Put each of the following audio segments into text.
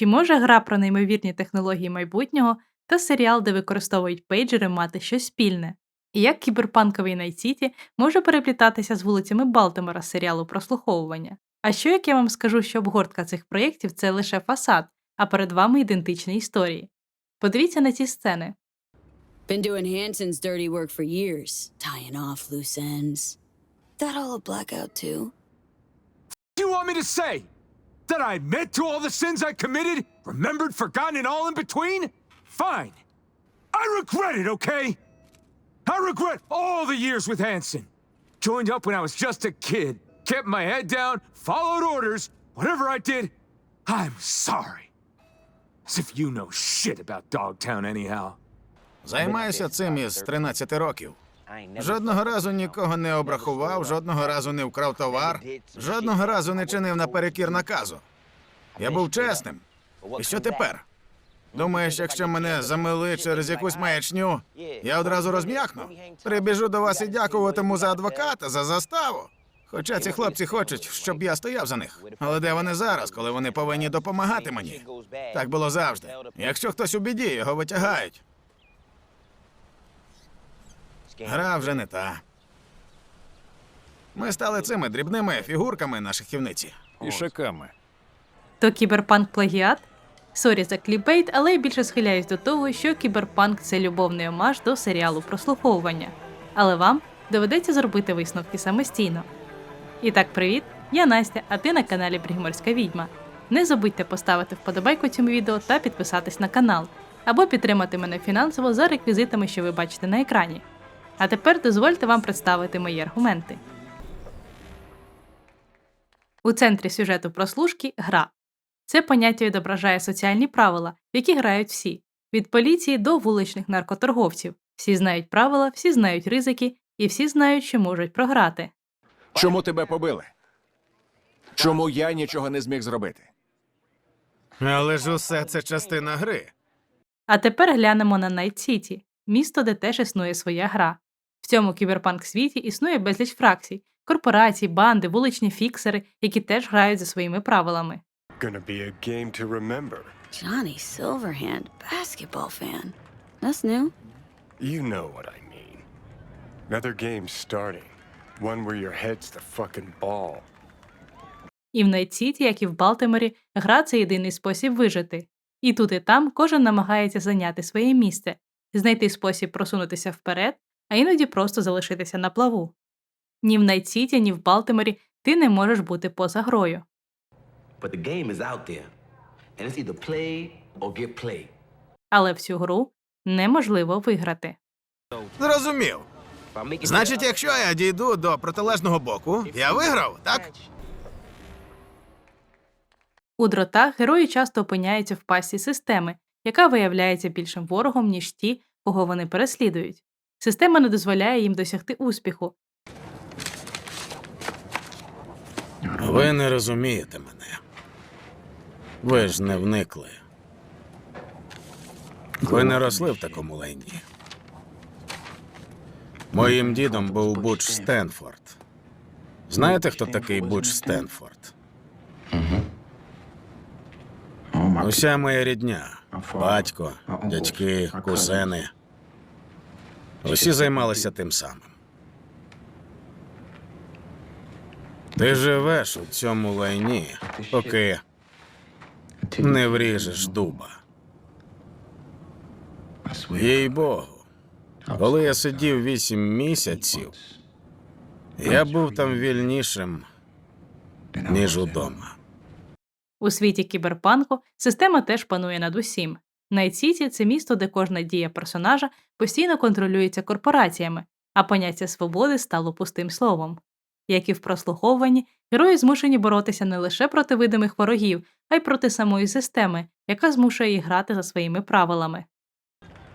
Чи може гра про неймовірні технології майбутнього та серіал, де використовують пейджери, мати щось спільне? І як кіберпанковий City може переплітатися з вулицями Балтимора з серіалу прослуховування? А що як я вам скажу, що обгортка цих проєктів це лише фасад, а перед вами ідентичні історії? Подивіться на ці сцени. Been doing Hanson's dirty work for years, tying off loose ends. That all a blackout too? do you want me to say? That I admit to all the sins I committed, remembered, forgotten, and all in between? Fine. I regret it, okay? I regret all the years with Hanson. Joined up when I was just a kid, kept my head down, followed orders, whatever I did, I'm sorry. As if you know shit about Dogtown, anyhow. Займаюся цим із 13 років. Жодного разу нікого не обрахував, жодного разу не вкрав товар, жодного разу не чинив наперекір наказу. Я був чесним. І що тепер? Думаєш, якщо мене замили через якусь маячню, я одразу розм'якну? Прибіжу до вас і дякуватиму за адвоката, за заставу. Хоча ці хлопці хочуть, щоб я стояв за них. Але де вони зараз, коли вони повинні допомагати мені? Так було завжди. Якщо хтось у біді, його витягають. Гра вже не та. Ми стали цими дрібними фігурками на шахівниці. Ішаками. То кіберпанк плагіат? Сорі за кліпейт, але я більше схиляюсь до того, що кіберпанк це любовний омаж до серіалу прослуховування. Але вам доведеться зробити висновки самостійно. І так, привіт! Я Настя, а ти на каналі Брігморська Відьма. Не забудьте поставити вподобайку цьому відео та підписатись на канал, або підтримати мене фінансово за реквізитами, що ви бачите на екрані. А тепер дозвольте вам представити мої аргументи. У центрі сюжету прослушки гра. Це поняття відображає соціальні правила, в які грають всі, від поліції до вуличних наркоторговців. Всі знають правила, всі знають ризики, і всі знають, що можуть програти. Чому тебе побили? Чому я нічого не зміг зробити? Але ж усе це частина гри. А тепер глянемо на Найт Сіті, місто, де теж існує своя гра. В цьому кіберпанк світі існує безліч фракцій, корпорацій, банди, вуличні фіксери, які теж грають за своїми правилами. Gonna be a game to remember. Johnny Silverhand, basketball fan. That's new. You know what I mean. Another game starting. One where your head's the fucking ball. І в Найт Сіті, як і в Балтиморі, гра це єдиний спосіб вижити. І тут і там кожен намагається зайняти своє місце, знайти спосіб просунутися вперед, а іноді просто залишитися на плаву. Ні в Найт Сіті, ні в Балтиморі ти не можеш бути поза грою. Але всю гру неможливо виграти. Зрозумів. Значить, якщо я дійду до протилежного боку, я виграв, так? У дротах герої часто опиняються в пасті системи, яка виявляється більшим ворогом, ніж ті, кого вони переслідують. Система не дозволяє їм досягти успіху, Ви не розумієте мене. Ви ж не вникли. Ви не росли в такому лайні. Моїм дідом був Буч Стенфорд. Знаєте, хто такий Буч Стенфорд? Уся моя рідня. Батько, дядьки, кузени. Усі займалися тим самим. Ти живеш у цьому лайні, поки не вріжеш дуба. Їй Богу, коли я сидів вісім місяців, я був там вільнішим, ніж удома. У світі кіберпанку система теж панує над усім. Найт-Сіті – це місто, де кожна дія персонажа постійно контролюється корпораціями, а поняття свободи стало пустим словом. Як і в прослуховуванні, герої змушені боротися не лише проти видимих ворогів, а й проти самої системи, яка змушує їх грати за своїми правилами.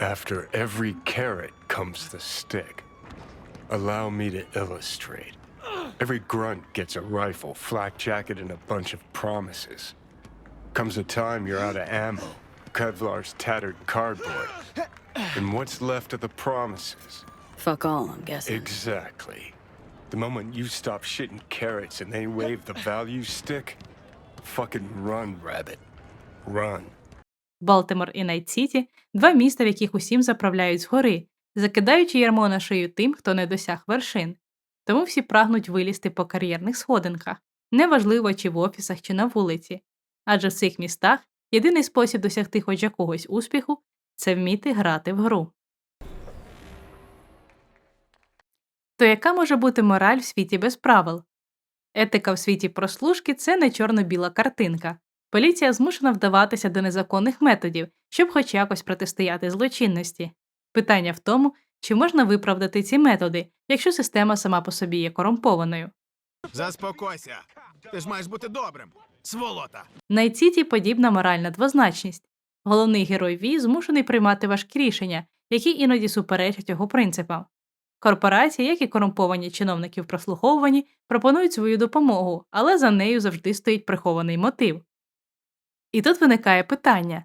After every carrot comes the stick. Allow me to illustrate. Every grunt gets a rifle, flak jacket, and a bunch of promises. Comes a time you're out of ammo, Kevlar's tattered cardboard. And what's left of the promises? Fuck all, I'm guessing. Exactly. The moment you stop shitting carrots and they wave the value stick, fucking run, rabbit. run. Балтимор і Найт-Сіті – два міста, в яких усім заправляють згори, закидаючи ярмо на шию тим, хто не досяг вершин. Тому всі прагнуть вилізти по кар'єрних сходинках, неважливо чи в офісах, чи на вулиці. Адже в цих містах єдиний спосіб досягти хоч якогось успіху це вміти грати в гру. То яка може бути мораль в світі без правил? Етика в світі прослушки це не чорно-біла картинка. Поліція змушена вдаватися до незаконних методів, щоб хоч якось протистояти злочинності. Питання в тому, чи можна виправдати ці методи, якщо система сама по собі є корумпованою. Заспокойся. Ти ж маєш бути добрим. Сволота. Найціті подібна моральна двозначність. Головний герой Ві змушений приймати важкі рішення, які іноді суперечать його принципам. Корпорації, як і корумповані чиновники в прослуховуванні, пропонують свою допомогу, але за нею завжди стоїть прихований мотив. І тут виникає питання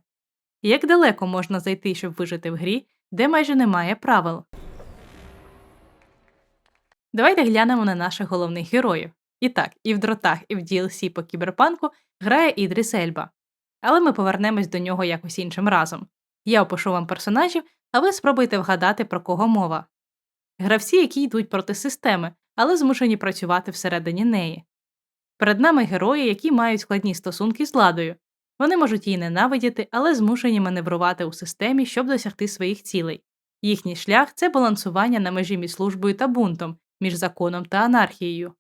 як далеко можна зайти, щоб вижити в грі, де майже немає правил? Давайте глянемо на наших головних героїв. І так, і в дротах, і в DLC по кіберпанку грає Ідріс Ельба. Але ми повернемось до нього якось іншим разом. Я опишу вам персонажів, а ви спробуйте вгадати, про кого мова. Гравці, які йдуть проти системи, але змушені працювати всередині неї. Перед нами герої, які мають складні стосунки з владою. Вони можуть її ненавидіти, але змушені маневрувати у системі, щоб досягти своїх цілей. Їхній шлях це балансування на межі між службою та бунтом, між законом та анархією.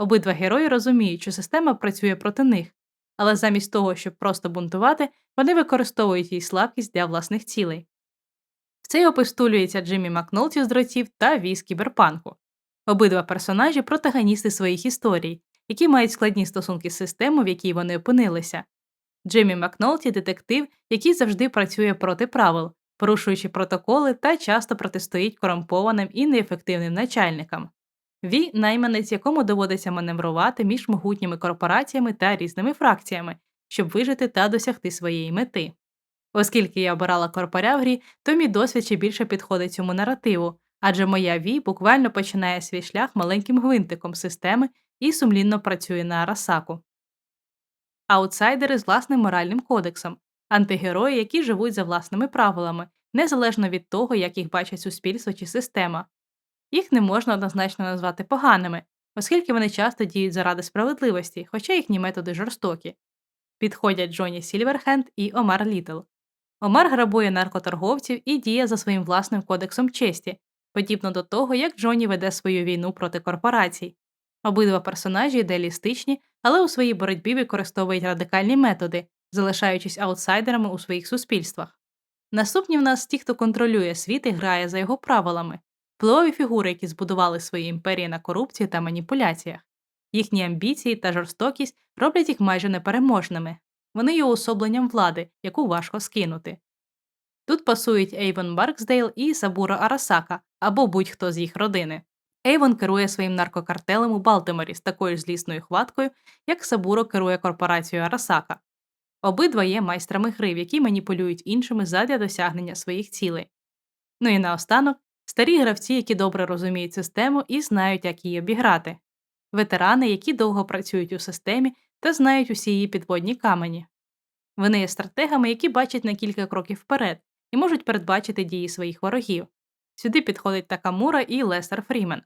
Обидва герої розуміють, що система працює проти них, але замість того, щоб просто бунтувати, вони використовують її слабкість для власних цілей. В цей опис втулюється Джиммі Макнолті з дротів та Ві з кіберпанку. Обидва персонажі протагоністи своїх історій, які мають складні стосунки з системою, в якій вони опинилися. Джиммі Макнолті детектив, який завжди працює проти правил, порушуючи протоколи та часто протистоїть корумпованим і неефективним начальникам. Ві найманець, якому доводиться маневрувати між могутніми корпораціями та різними фракціями, щоб вижити та досягти своєї мети. Оскільки я обирала корпоря в грі, то мій досвід ще більше підходить цьому наративу, адже моя Ві буквально починає свій шлях маленьким гвинтиком системи і сумлінно працює на Арасаку. Аутсайдери з власним моральним кодексом, антигерої, які живуть за власними правилами, незалежно від того, як їх бачить суспільство чи система. Їх не можна однозначно назвати поганими, оскільки вони часто діють заради справедливості, хоча їхні методи жорстокі. Підходять Джоні Сільверхенд і Омар Літл. Омар грабує наркоторговців і діє за своїм власним кодексом честі, подібно до того, як Джоні веде свою війну проти корпорацій. Обидва персонажі ідеалістичні, але у своїй боротьбі використовують радикальні методи, залишаючись аутсайдерами у своїх суспільствах. Наступні в нас ті, хто контролює світ і грає за його правилами, впливові фігури, які збудували свої імперії на корупції та маніпуляціях. Їхні амбіції та жорстокість роблять їх майже непереможними. Вони є уособленням влади, яку важко скинути. Тут пасують Ейвон Барксдейл і Сабуро Арасака або будь-хто з їх родини. Ейвон керує своїм наркокартелем у Балтиморі з такою ж злісною хваткою, як Сабуро керує корпорацією Арасака. Обидва є майстрами гри, які маніпулюють іншими задля досягнення своїх цілей. Ну і наостанок старі гравці, які добре розуміють систему і знають, як її обіграти, ветерани, які довго працюють у системі та знають усі її підводні камені. Вони є стратегами, які бачать на кілька кроків вперед і можуть передбачити дії своїх ворогів. Сюди підходить Такамура і Лестер Фрімен.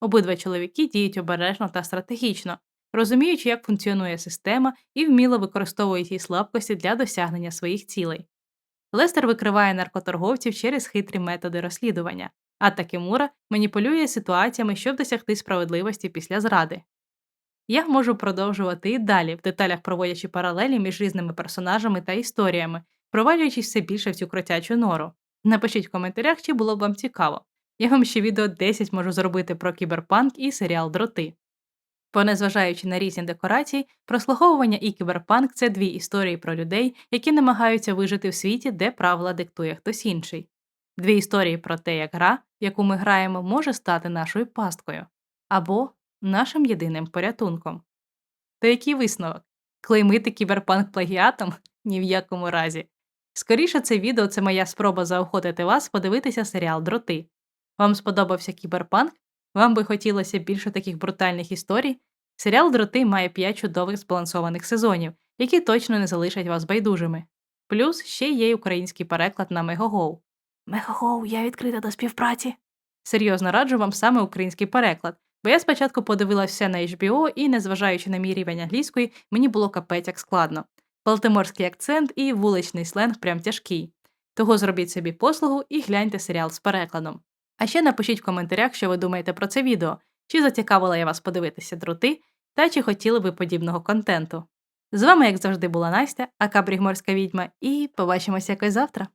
Обидва чоловіки діють обережно та стратегічно, розуміючи, як функціонує система і вміло використовують її слабкості для досягнення своїх цілей. Лестер викриває наркоторговців через хитрі методи розслідування, а Такемура маніпулює ситуаціями, щоб досягти справедливості після зради. Я можу продовжувати і далі, в деталях проводячи паралелі між різними персонажами та історіями, провалюючись все більше в цю кротячу нору. Напишіть в коментарях, чи було б вам цікаво. Я вам ще відео 10 можу зробити про кіберпанк і серіал Дроти. Бо незважаючи на різні декорації, прослуховування і кіберпанк це дві історії про людей, які намагаються вижити в світі, де правила диктує хтось інший. Дві історії про те, як гра, яку ми граємо, може стати нашою пасткою або нашим єдиним порятунком. То який висновок? Клеймити кіберпанк плагіатом? Ні в якому разі. Скоріше, це відео це моя спроба заохотити вас подивитися серіал Дроти. Вам сподобався кіберпанк? Вам би хотілося більше таких брутальних історій? Серіал Дроти має 5 чудових збалансованих сезонів, які точно не залишать вас байдужими. Плюс ще є й український переклад на Мегогоу. Мегогоу, я відкрита до співпраці. Серйозно раджу вам саме український переклад, бо я спочатку подивилася все на HBO і, незважаючи на мій рівень англійської, мені було капець як складно. Балтиморський акцент і вуличний сленг прям тяжкий. Того зробіть собі послугу і гляньте серіал з перекладом. А ще напишіть в коментарях, що ви думаєте про це відео, чи зацікавила я вас подивитися дроти, та чи хотіли ви подібного контенту. З вами, як завжди, була Настя, Акабрігморська відьма, і побачимося якось завтра.